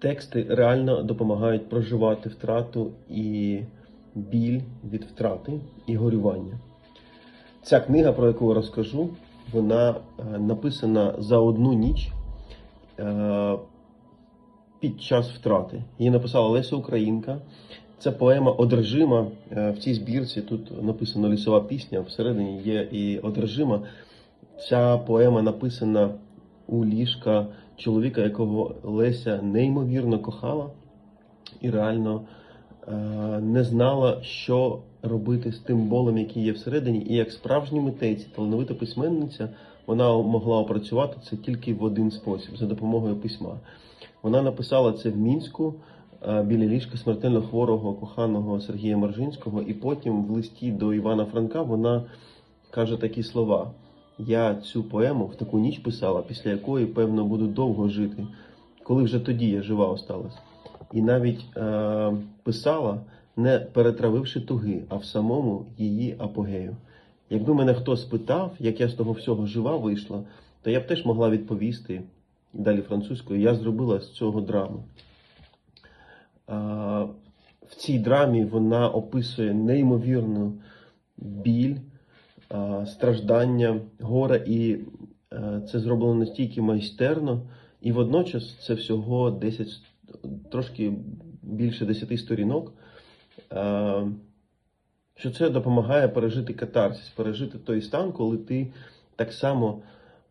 Тексти реально допомагають проживати втрату і біль від втрати і горювання. Ця книга, про яку розкажу, вона е, написана за одну ніч е, під час втрати. Її написала Леся Українка. Це поема Одержима. Е, В цій збірці тут написано лісова пісня, всередині є і одержима. Ця поема написана у ліжка чоловіка, якого Леся неймовірно кохала і реально е, не знала, що робити з тим болем, який є всередині. І як справжній митець, талановита письменниця, вона могла опрацювати це тільки в один спосіб за допомогою письма. Вона написала це в мінську е, біля ліжка смертельно хворого коханого Сергія Маржинського, і потім в листі до Івана Франка вона каже такі слова. Я цю поему в таку ніч писала, після якої, певно, буду довго жити, коли вже тоді я жива осталась. І навіть е, писала, не перетравивши туги, а в самому її апогею. Якби мене хтось питав, як я з того всього жива вийшла, то я б теж могла відповісти далі французькою, я зробила з цього драму. Е, в цій драмі вона описує неймовірну біль, страждання, горе, і е, це зроблено настільки майстерно, і водночас це всього 10, трошки більше 10 сторінок, е, що це допомагає пережити катарсис, пережити той стан, коли ти так само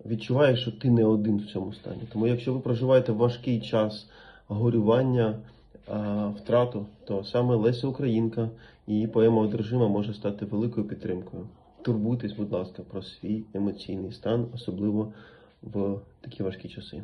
відчуваєш, що ти не один в цьому стані. Тому якщо ви проживаєте важкий час горювання, втрату, то саме Леся Українка, її поема Одержима може стати великою підтримкою. Турбуйтесь, будь ласка, про свій емоційний стан, особливо в такі важкі часи.